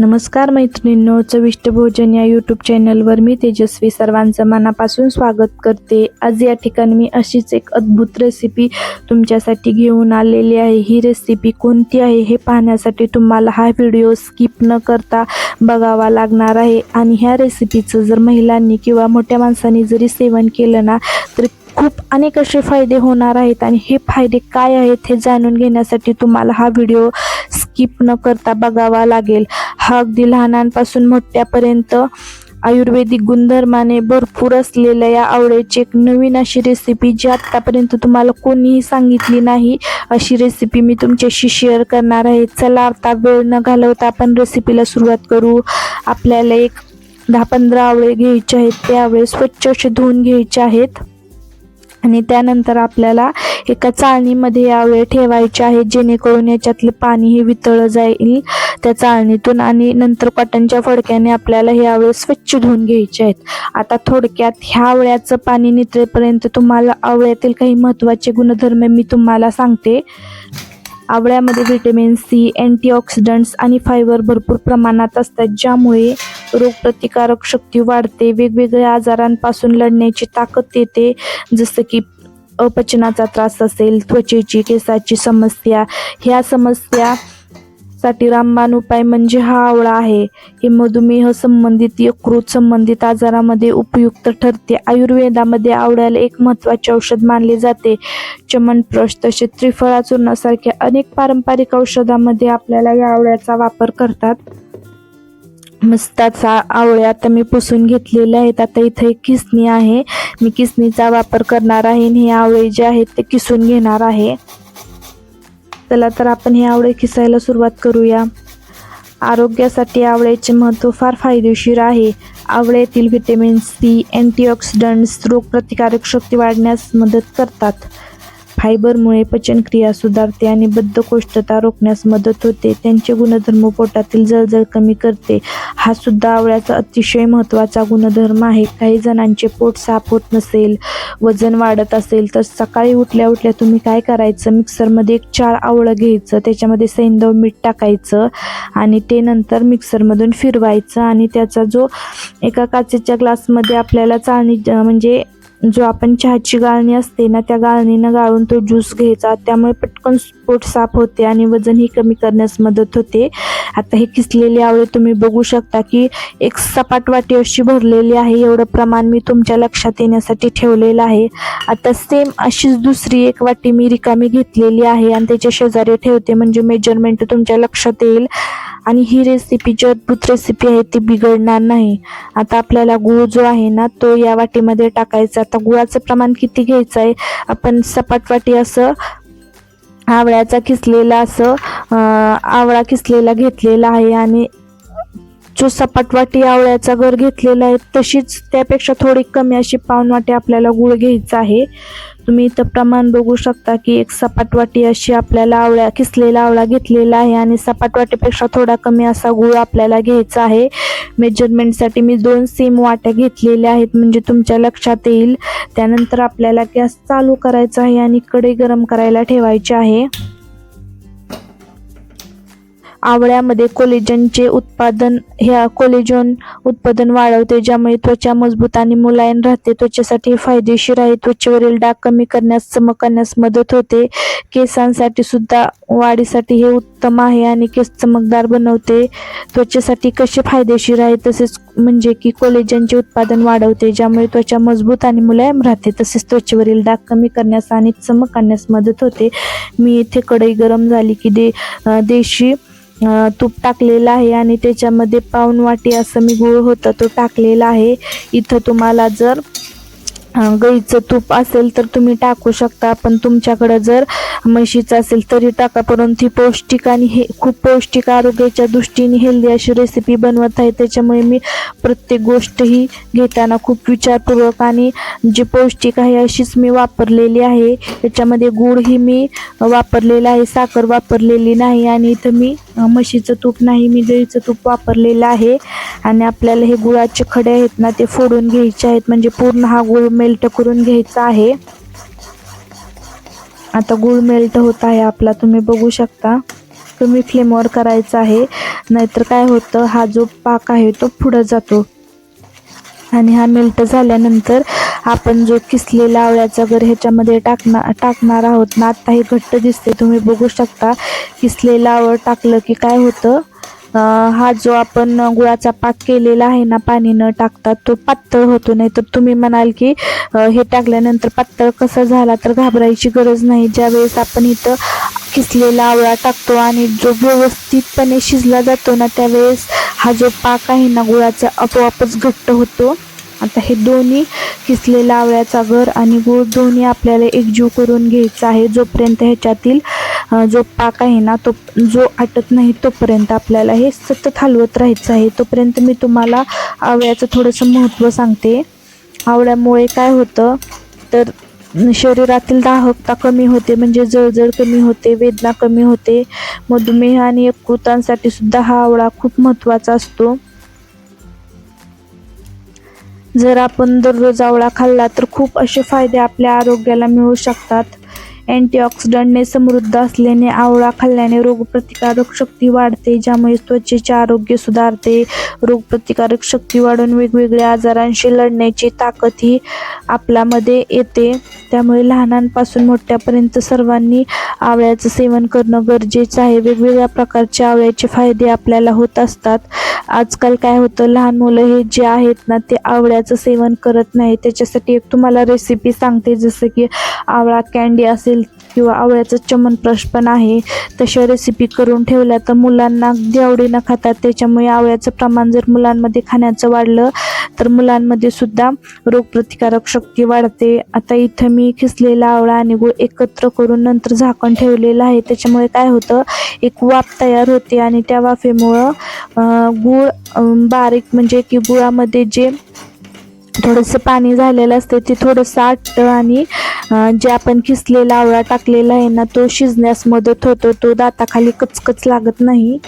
नमस्कार मैत्रिणींनो चविष्ट भोजन या यूट्यूब चॅनलवर मी तेजस्वी सर्वांचं मनापासून स्वागत करते. आज या ठिकाणी मी अशीच एक अद्भुत रेसिपी तुमच्यासाठी घेऊन आलेली आहे. ही रेसिपी कोणती आहे हे पाहण्यासाठी तुम्हाला हा व्हिडिओ स्किप न करता बघावा लागणार आहे. आणि ह्या रेसिपीचं जर महिलांनी किंवा मोठ्या माणसांनी जरी सेवन केलं ना तर खूप अनेक असे फायदे होणार आहेत आणि हे फायदे काय आहेत हे जाणून घेण्यासाठी तुम्हाला हा व्हिडिओ स्किप न करता बघावा लागेल. हा अगदी लहानांपासून मोठ्यापर्यंत आयुर्वेदिक गुणधर्माने भरपूर असलेल्या या आवळ्याची एक नवीन अशी रेसिपी जी आत्तापर्यंत तुम्हाला कोणीही सांगितली नाही अशी रेसिपी मी तुमच्याशी शेअर करणार आहे. चला आता वेळ न घालवता आपण रेसिपीला सुरुवात करू. आपल्याला एक दहा पंधरा आवळे घ्यायचे आहेत. ते आवळे स्वच्छ असे धुवून घ्यायचे आहेत. आणि त्यानंतर आपल्याला एका चाळणीमध्ये हे ठेवायचे आहेत जेणेकरून याच्यातलं पाणी हे वितळलं जाईल त्या चाळणीतून आणि नंतर कॉटनच्या फडक्याने आपल्याला हे आवळे स्वच्छ धुवून घ्यायचे आहेत. आता थोडक्यात ह्या आवळ्याचं पाणी नितळेपर्यंत तुम्हाला आवळ्यातील काही महत्त्वाचे गुणधर्म मी तुम्हाला सांगते. आवळ्यामध्ये व्हिटॅमिन सी अँटीऑक्सिडंट्स आणि फायबर भरपूर प्रमाणात असतात ज्यामुळे रोगप्रतिकारक शक्ती वाढते. वेगवेगळ्या आजारांपासून लढण्याची ताकद येते. जसं की अपचनाचा त्रास असेल त्वचेची केसाची समस्या ह्या समस्या साठी रामबाण उपाय म्हणजे हा आवळा आहे. हे मधुमेह संबंधित यकृत संबंधित आजारामध्ये उपयुक्त ठरते. आयुर्वेदामध्ये आवळ्याला एक महत्त्वाचे औषध मानले जाते. चमनप्रश तसे त्रिफळा चूर्णासारख्या अनेक पारंपरिक औषधामध्ये आपल्याला या आवळ्याचा वापर करतात. मस्ताचा आवळे आता मी पुसून घेतलेले आहेत. आता इथे एक किसणी आहे. मी किसणीचा वापर करणार आहे आणि हे आवळे जे आहेत ते किसून घेणार आहे. चला तर आपण हे आवळे खिसायला सुरुवात करूया. आरोग्यासाठी आवळ्याचे महत्त्व फार फायदेशीर आहे. आवळ्यातील व्हिटॅमिन सी अँटीऑक्सिडंट्स रोगप्रतिकारक शक्ती वाढण्यास मदत करतात. फायबरमुळे पचनक्रिया सुधारते आणि बद्धकोष्ठता रोखण्यास मदत होते. त्यांचे गुणधर्म पोटातील जळजळ कमी करते. हा सुद्धा आवळ्याचा अतिशय महत्त्वाचा गुणधर्म आहे. काही जणांचे पोट साफ होत नसेल वजन वाढत असेल तर सकाळी उठल्या उठल्या तुम्ही काय करायचं? मिक्सरमध्ये एक चार आवळं घ्यायचं त्याच्यामध्ये सैंदव मीठ टाकायचं आणि ते नंतर मिक्सरमधून फिरवायचं आणि त्याचा जो एका काचेच्या ग्लासमध्ये आपल्याला चाळणी म्हणजे जो आपण चहाची गाळणी असते ना त्या गाळणीनं गाळून तो ज्यूस घ्यायचा. त्यामुळे पटकन पोट साफ होते आणि वजनही कमी करण्यास मदत होते. आता हे किसलेली आवळे तुम्ही बघू शकता की एक सपाट वाटी अशी भरलेली आहे. एवढं प्रमाण मी तुमच्या लक्षात येण्यासाठी ठेवलेलं आहे. आता सेम अशीच दुसरी एक वाटी मी रिकामी घेतलेली आहे आणि त्याच्या शेजारी ठेवते. म्हणजे मेजरमेंट तुमच्या लक्षात येईल. आणि ही रेसिपी जी अद्भुत रेसिपी आहे ती बिघडणार नाही. आता आपल्याला गूळ जो आहे ना तो या वाटीमध्ये टाकायचा. आता गुळाचं प्रमाण किती घ्यायचं आहे? आपण सपाट वाटी असं आवळ्याचा किसलेला असं आवळा किसलेला घेतलेला आहे आणि जो सपाट वाटी आवळ्याचा घर घेतलेला आहे तशीच त्यापेक्षा थोडी कमी अशी पाऊण वाटी आपल्याला गुळ घ्यायचा आहे. तुम्ही इथं प्रमाण बघू शकता की एक सपाट वाटी अशी आपल्याला आवळ्या किसलेला आवळा घेतलेला आहे आणि सपाट वाटीपेक्षा थोडा कमी असा गुळ आपल्याला घ्यायचा आहे. मेजरमेंटसाठी मी दोन सेम वाट्या घेतलेल्या आहेत म्हणजे तुमच्या लक्षात येईल. त्यानंतर आपल्याला गॅस चालू करायचा आहे आणि कढई गरम करायला ठेवायची आहे. आवळ्यामध्ये कोलेजनचे उत्पादन ह्या कोलेजन उत्पादन वाढवते ज्यामुळे त्वचा मजबूत आणि मुलायम राहते. त्वचेसाठी फायदेशीर आहे. त्वचेवरील डाग कमी करण्यास चमकण्यास मदत होते. केसांसाठी सुद्धा वाढीसाठी हे उत्तम आहे आणि केस चमकदार बनवते. त्वचेसाठी कसे फायदेशीर आहे? तसेच म्हणजे की कोलेजनचे उत्पादन वाढवते ज्यामुळे त्वचा मजबूत आणि मुलायम राहते. तसेच त्वचेवरील डाग कमी करण्यास आणि चमक आणण्यास मदत होते. मी इथे कढई गरम झाली की दे देशी तूप टाकलेलं आहे आणि त्याच्यामध्ये पाऊन वाटी असं मी गूळ होतं तो टाकलेला आहे. इथं तुम्हाला जर गईचं गाईचं तूप असेल तर तुम्ही टाकू शकता. पण तुमच्याकडं जर म्हशीचं असेल तरी टाका परंतु ही पौष्टिक आणि हे खूप पौष्टिक आरोग्याच्या दृष्टीने हेल्दी अशी रेसिपी बनवत आहे. त्याच्यामुळे मी प्रत्येक गोष्ट ही घेताना खूप विचारपूर्वक आणि जी पौष्टिक आहे अशीच मी वापरलेली आहे. त्याच्यामध्ये गूळ ही मी वापरलेला आहे साखर वापरलेली नाही आणि इथं मी म्हशीचं तूप नाही मी दहीचं तूप वापरलेलं आहे. आणि आपल्याला हे गुळाचे खडे आहेत ना ते फोडून घ्यायचे आहेत. म्हणजे पूर्ण हा गुळ मेल्ट करून घ्यायचा आहे. आता गुळ मेल्ट होत आहे आपला तुम्ही बघू शकता. कमी फ्लेमवर करायचा आहे. नाहीतर काय होतं हा जो पाक आहे तो पुढं जातो. आणि हा मेल्ट झाल्यानंतर आपण जो किसलेला आवळ्याचा गर ह्याच्यामध्ये टाकणार टाकणार आहोत. ना आत्ता हे घट्ट दिसते तुम्ही बघू शकता किसलेलं आवळ टाकलं की काय होतं? हा जो आपण गुळाचा पाक केलेला आहे ना पाणी न टाकता तो पातळ होतो. नाही तर तुम्ही म्हणाल की हे टाकल्यानंतर पातळ कसा झाला तर घाबरायची गरज नाही. ज्यावेळेस आपण इथं किसलेला आवळा टाकतो आणि जो व्यवस्थितपणे शिजला जातो ना त्यावेळेस हा जो पाक आहे ना गुळाचा आपोआपच घट्ट होतो. आता हे दोन्ही किसलेला आवळ्याचा घर आणि गूळ दोन्ही आपल्याला एकजीव करून घ्यायचा आहे. जोपर्यंत ह्याच्यातील जो पाक आहे ना तो जो आटत नाही तोपर्यंत आपल्याला हे सतत हलवत राहायचं आहे. तोपर्यंत मी तुम्हाला आवळ्याचं थोडंसं महत्त्व सांगते. आवळ्यामुळे काय होतं तर शरीरातील दाहकता कमी होते म्हणजे जळजळ कमी होते वेदना कमी होते. मधुमेह आणि यकृतांसाठी सुद्धा हा आवळा खूप महत्त्वाचा असतो. जर आपण दररोज आवळा खाल्ला तर खूप असे फायदे आपल्या आरोग्याला मिळू शकतात. अँटीऑक्सिडंटने समृद्ध असल्याने आवळा खाल्ल्याने रोगप्रतिकारक शक्ती वाढते ज्यामुळे त्वचेचे आरोग्य सुधारते. रोगप्रतिकारक शक्ती वाढून वेगवेगळ्या आजारांशी लढण्याची ताकद ही आपल्यामध्ये येते. त्यामुळे लहानांपासून मोठ्यापर्यंत सर्वांनी आवळ्याचं सेवन करणं गरजेचं आहे. वेगवेगळ्या प्रकारचे आवळ्याचे फायदे आपल्याला होत असतात. आजकाल काय होतं लहान मुलं हे जे आहेत ना ते आवळ्याचं सेवन करत नाही त्याच्यासाठी एक तुम्हाला रेसिपी सांगते. जसं की आवळा कॅन्डी असेल किंवा आवळ्याचं चमनप्रश पण आहे तशा रेसिपी करून ठेवल्या तर मुलांना अगदी आवडीनं खातात त्याच्यामुळे आवळ्याचं प्रमाण जर मुलांमध्ये खाण्याचं वाढलं तर मुलांमध्ये सुद्धा रोगप्रतिकारक शक्ती वाढते. आता इथं मी खिसलेला आवळा आणि गुळ एकत्र करून नंतर झाकण ठेवलेलं आहे. त्याच्यामुळे काय होतं एक वाफ तयार होते आणि त्या वाफेमुळं गूळ बारीक म्हणजे की गुळामध्ये जे थोडंसं पाणी झालेलं असते ते थोडंसं आटतं आणि जे आपण किसलेला आवळा टाकलेला आहे ना तो शिजण्यास मदत होतो. तो दाताखाली कचकच लागत नाही.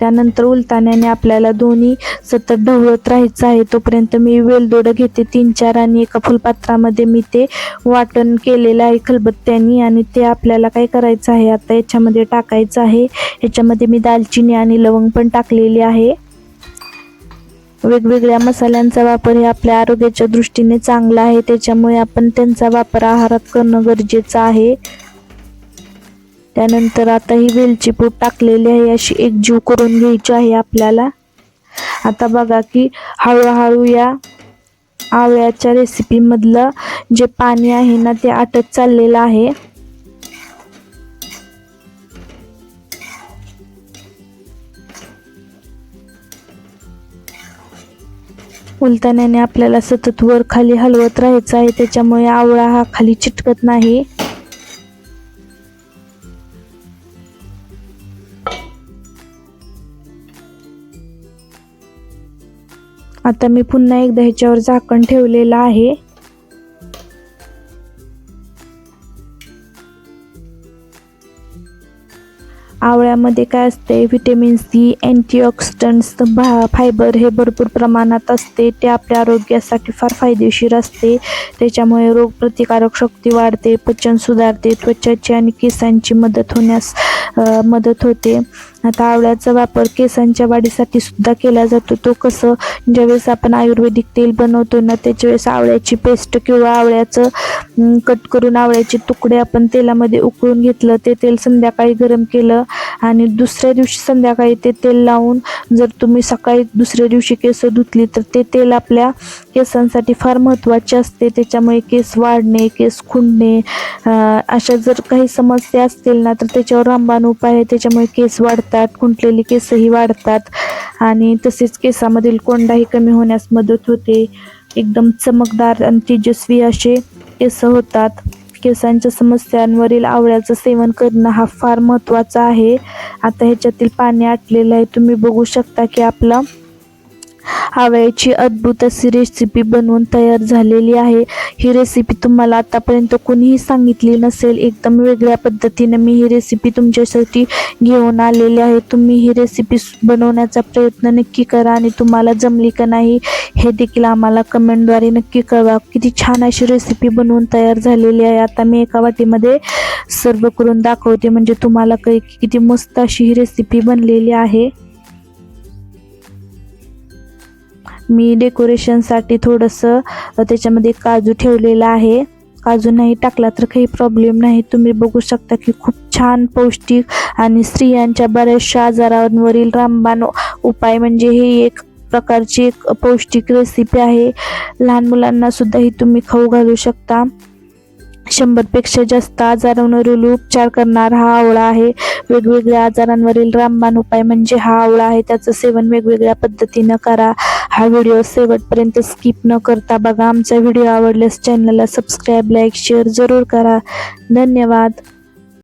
त्यानंतर उलताण्याने आपल्याला दोन्ही सतत ढवळत राहायचं आहे. तोपर्यंत मी वेलदोडं घेते. तीन चार आणि एका फुलपात्रामध्ये मी ते वाटण केलेलं आहे खलबत्त्यानी आणि ते आपल्याला काय करायचं आहे? आता याच्यामध्ये टाकायचं आहे. याच्यामध्ये मी दालचिनी आणि लवंग पण टाकलेली आहे. वेगवेगळ्या मसाल्यांचा वापर हे आपल्या आरोग्याच्या दृष्टीने चांगला आहे. त्याच्यामुळे आपण त्यांचा वापर आहारात करणं गरजेचं आहे. त्यानंतर आता ही वेलची पूड टाकलेली आहे. अशी एकजीव करून घ्यायची आहे आपल्याला. आता बघा की हळूहळू या आवळ्याच्या रेसिपीमधलं जे पाणी आहे ना ते आटत चाललेलं आहे. उलताण्याने आपल्याला सतत वर खाली हलवत राहायचं आहे. त्याच्यामुळे आवळा हा खाली चिटकत नाही. आता मी पुन्हा एकदा ह्याच्यावर झाकण ठेवलेलं आहे. आवळ्यामध्ये काय असते? व्हिटॅमिन सी अँटीऑक्सिडंट्स भा फायबर हे भरपूर प्रमाणात असते. ते आपल्या आरोग्यासाठी फार फायदेशीर असते. त्याच्यामुळे रोगप्रतिकारक शक्ती वाढते पचन सुधारते त्वचाची आणि केसांची मदत होण्यास मदत होते. आता आवळ्याचा वापर केसांच्या वाढीसाठी सुद्धा केला जातो. तो कसं ज्यावेळेस आपण आयुर्वेदिक तेल बनवतो ना त्याच्यावेळेस आवळ्याची पेस्ट किंवा आवळ्याचं कट करून आवळ्याचे तुकडे आपण तेलामध्ये उकळून घेतलं ते तेल संध्याकाळी गरम केलं आणि दुसऱ्या दिवशी संध्याकाळी ते तेल लावून जर तुम्ही सकाळी दुसऱ्या दिवशी केस धुतली तर ते तेल आपल्या केसांसाठी फार महत्त्वाचे असते. त्याच्यामुळे केस वाढणे केस खुंडणे अशा जर काही समस्या असतील ना तर त्याच्यावर रामबाण उपाय आहे त्याच्यामुळे केस वाढतात खुंटलेली केसही वाढतात आणि तसेच केसामधील कोंडाही कमी होण्यास मदत होते. एकदम चमकदार आणि तेजस्वी असे केस होतात. केसांच्या समस्यांवरील आवळ्याचं सेवन करणं हा फार महत्त्वाचा आहे. आता ह्याच्यातील पाणी आटलेलं आहे तुम्ही बघू शकता की आपलं आवळ्याची अद्भुत अशी रेसिपी बनवून तयार झालेली आहे. ही रेसिपी तुम्हाला आतापर्यंत कोणीही सांगितली नसेल. एकदम वेगळ्या पद्धतीने मी ही रेसिपी तुमच्यासाठी घेऊन आलेली आहे. तुम्ही ही रेसिपी बनवण्याचा प्रयत्न नक्की करा आणि तुम्हाला जमली का नाही हे देखील आम्हाला कमेंटद्वारे नक्की कळवा. किती छान अशी रेसिपी बनवून तयार झालेली आहे. आता मी एका वाटीमध्ये सर्व करून दाखवते. म्हणजे तुम्हाला काही किती मस्त अशी ही रेसिपी बनलेली आहे. मी डेकोरेशनसाठी थोडंसं त्याच्यामध्ये काजू ठेवलेलं आहे. काजू नाही टाकला तर काही प्रॉब्लेम नाही. तुम्ही बघू शकता की खूप छान पौष्टिक आणि स्त्रियांच्या बऱ्याचशा आजारांवरील रामबाण उपाय म्हणजे हे एक प्रकारची एक पौष्टिक रेसिपी आहे. लहान मुलांना सुद्धा ही तुम्ही खाऊ घालू शकता. शंभरपेक्षा जास्त आजारांवरील उपचार करणारा हा आवळा आहे. वेगवेगळ्या आजारांवरील रामबाण उपाय म्हणजे हा आवळा आहे. त्याचं सेवन वेगवेगळ्या पद्धतीनं करा. हा व्हिडिओ शेवटपर्यंत स्किप न करता बघा. आमचा व्हिडिओ आवडल्यास चॅनलला सबस्क्राईब लाईक शेअर जरूर करा. धन्यवाद.